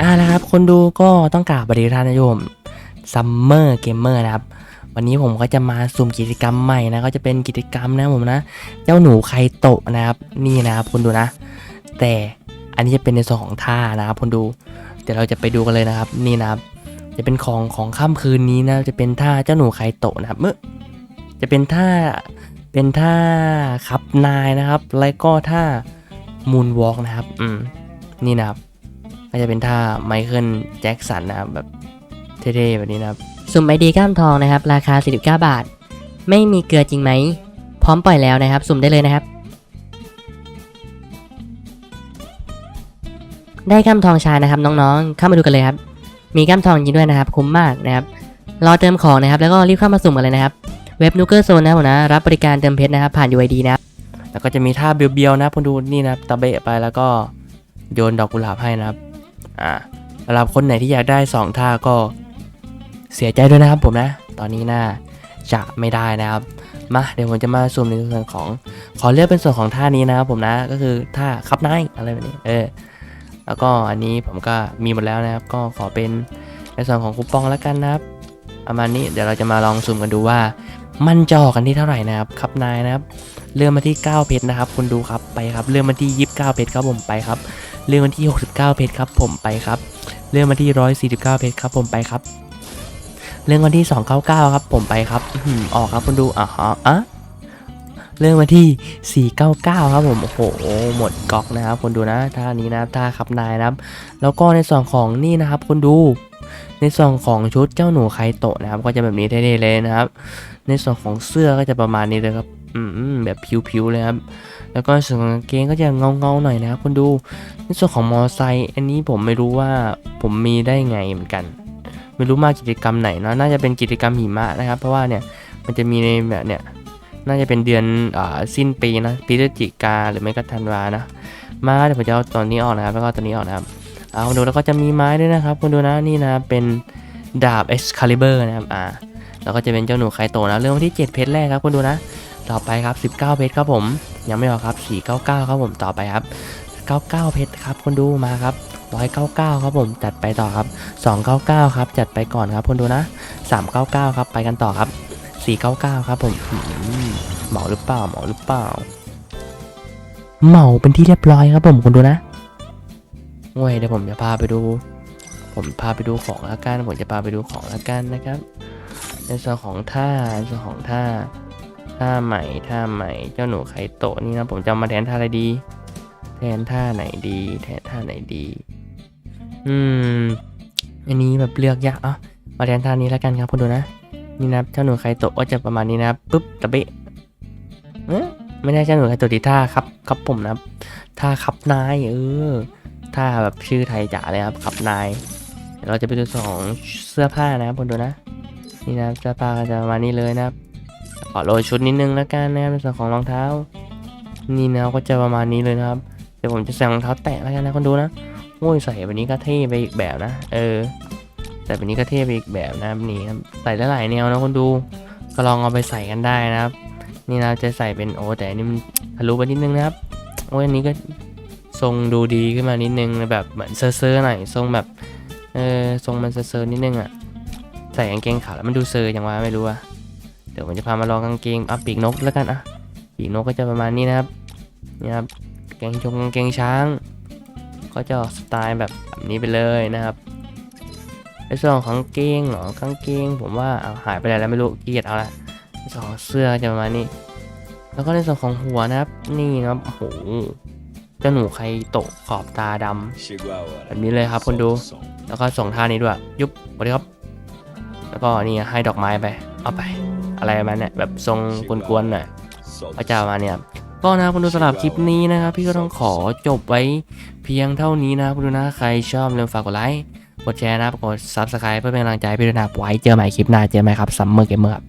อ่านะครับ คนดูก็ต้องกราบสวัสดีท่านนะโยมซัมเมอร์เกมเมอร์นะครับ วันนี้ผมก็จะมาสุ่มกิจกรรมใหม่นะก็จะเป็นกิจกรรมนะผมนะ เจ้าหนูไคโตะนะครับ นี่นะครับคุณดูนะ แต่อันนี้จะเป็นในส่วนของท่านะครับคุณดูเดี๋ยวเราจะไปดูกันเลยนะครับ นี่นะครับ จะเป็นของของค่ำคืนนี้นะจะเป็นท่าเจ้าหนูไคโตะนะครับเมื่อจะเป็นท่าเป็นท่าคับนายนะครับ แล้วก็ท่ามูนวอล์กนะครับ อืมนี่นะครับ ก็จะเป็นท่าไมเคิลแจ็คสันนะครับแบบเท่ๆแบบนี้นะครับสุ่มไอดีก้ามทองนะครับ ราคา 49 บาท ไม่มีเกลือจริงไหม พร้อมปล่อยแล้วนะครับ สุ่มได้เลยนะครับ ได้ก้ามทองชายนะครับน้องๆ เข้ามาดูกันเลยครับ มีก้ามทองจริงด้วยนะครับ คุ้มมากนะครับ รอเติมของนะครับ แล้วก็รีบเข้ามาสุ่มกันเลยนะครับ เว็บนูเกอร์โซนนะครับผมนะ รับบริการเติมเพชรนะครับผ่าน UID นะครับแล้วก็จะมีท่าเบียวๆนะครับคุณดูนี่นะครับตะเบะไปแล้วก็โยนดอกกุหลาบให้นะครับ อ่าสำหรับคนไหนที่อยากได้สองท่าก็เสียใจด้วยนะครับผมนะ ตอนนี้น่าจะไม่ได้นะครับ มาเดี๋ยวผมจะมาซูมในส่วนของ ขอเลือกเป็นส่วนของท่านี้นะครับผมนะ ก็คือท่าคับไนอะไรแบบนี้ เออ แล้วก็อันนี้ผมก็มีหมดแล้วนะครับ ก็ขอเป็นในส่วนของคูปองแล้วกันนะครับ ประมาณนี้เดี๋ยวเราจะมาลองซูมกันดูว่า มันจะออกกันที่เท่าไหร่นะครับครับนายนะครับ เลื่อนมาที่ 9 เพชรนะครับ คุณดูครับ ไปครับ เลื่อนมาที่ 29 เพชรครับผมไปครับ เลื่อนมาที่ 69 เพชรครับผมไปครับเลื่อนมาที่ 149 เพชรครับผมไปครับเลื่อนมาที่ 299 ครับผมไปครับอื้ออกครับคุณดูอะฮะอะเลื่อนมาที่ 499 ครับผม โอ้โห หมดก๊อกนะครับคุณดูนะท่านี้นะท่าครับนายนะครับ แล้วก็ในส่วนของนี่นะครับคุณดู ในส่วนของชุดเจ้าหนูไคโตะนะครับ ก็จะแบบนี้เท่ๆเลยนะครับ ในส่วนของเสื้อก็จะประมาณนี้เลยครับ แบบผิวๆเลยครับ แล้วก็ส่วนของเกงก็จะเงาๆหน่อยนะครับคุณดู ในส่วนของมอไซค์อันนี้ผมไม่รู้ว่าผมมีได้ไงเหมือนกัน ไม่รู้มากิจกรรมไหนเนาะน่าจะเป็นกิจกรรมหิมะนะครับ เพราะว่าเนี่ยมันจะมีในแบบเนี่ยน่าจะเป็นเดือนอสิ้นปีนะพฤศจิกาหรือไม่ก็ธันวานะ มาเดี๋ยวผมจะเอาตอนนี้ออกนะครับ แล้วก็ตัวนี้ออกนะครับ เอาคุณดูแล้วก็จะมีไม้ด้วยนะครับ คุณดูนะนี่นะเป็นดาบ Excalibur นะครับอ่าแล้วก็จะเป็นเจ้าหนูไคโตนะ เรื่องที่ 7 เพชรแรกครับคุณดูนะ ต่อไปครับ 19 เพชรครับผม ยังไม่ออกครับ 499 ครับผมต่อไปครับ 99 เพชรครับคนดูมาครับ199 ครับผมจัดไปต่อครับ 299 ครับจัดไปก่อนครับคนดูนะ 399 ครับไปกันต่อครับ 499 ครับผมเหมาหรือเปล่าเหมาหรือเปล่าเหมาเป็นที่เรียบร้อยครับผมคนดูนะโอ้ยเดี๋ยวผมจะพาไปดู ผมพาไปดูของล้วกันผมจะพาไปดูของล้วกันนะครับ ในส่วนของท่าในส่วนของท่า ท่าใหม่ท่าใหม่เจ้าหนูไคโตะนี่นะผมจะมาแทนท่าอะไรดี แทนท่าไหนดี แทนท่าไหนดี อืมอันนี้แบบเลือกยากอะมาแทนท่านี้แล้วกันครับคุณดูนะนี่นะเจ้าหนูไคโตะก็จะประมาณนี้นะปุ๊บตะเบะเอ๊ะไม่ได้เจ้าหนูไคโตะที่ท่าครับครับผมนะท่าขับนายเออท่าแบบชื่อไทยจ๋าเลยครับขับนายเราจะไปดูสองเสื้อผ้านะครับคุณดูนะ นี่นะเสื้อผ้าก็จะประมาณนี้เลยนะครับ ขอโรยชุดนิดนึงแล้วกันนะครับในส่วนของรองเท้า นี่นะก็จะประมาณนี้เลยนะครับเดี๋ยวผมจะใส่รองเท้าแตะแล้วกันนะคนดูนะโอ้ยใส่แบบนี้ก็เท่ไปอีกแบบนะ เออใส่แบบนี้ก็เท่ไปอีกแบบนะนี่ครับใส่ได้หลายแนวนะคนดู ก็ลองเอาไปใส่กันได้นะครับ นี่เนะจะใส่เป็นโอ้แต่นี่มันทะลุไปนิดนึงนะครับโอ้ยอันนี้ก็ทรงดูดีขึ้นมานิดนึงแบบเหมือนเซอร์ๆหน่อยทรงแบบเออทรงมันเซอร์ๆนิดนึงอะใส่กางเกงขาแล้วมันดูเซอร์อย่างว่าไม่รู้อะ เดี๋ยวผมจะพามาลองกางเกงอะปีกนกแล้วกันอะปีกนกก็จะประมาณนี้นะครับนี่ครับกางเกงชงกางเกงช้าง ก็จะออกสไตล์แบบแบบนี้ไปเลยนะครับในส่วนของกางเกงเหรอกางเกง ผมว่าเอาหายไปไหนแล้วไม่รู้เกียดเอาละในส่วนของเสื้อจะประมาณนี้ แล้วก็ในส่วนของหัวนะครับ นี่นะครับโอ้โหเจ้าหนูใครตะขอบตาดำแบบนี้เลยครับคุณดู แล้วก็ส่งท่านี้ด้วย ยุบสวัสดีครับ แล้วก็นี่ให้ดอกไม้ไป เอาไป อะไรประมาณเนี้ยแบบทรงกวนๆหน่อยพระเจ้ามาเนี่ยก็นะคุณดูสำหรับคลิปนี้นะครับพี่ก็ต้องขอจบไว้เพียงเท่านี้นะครับคุณดูนะใครชอบลืมฝากกดไลค์กดแชร์นะครับกด subscribe เพื่อเป็นกำลังใจพี่ด้วยนะไว้เจอใหม่คลิปหน้าเจอไหมครับซัมเมอร์เกมเมอร์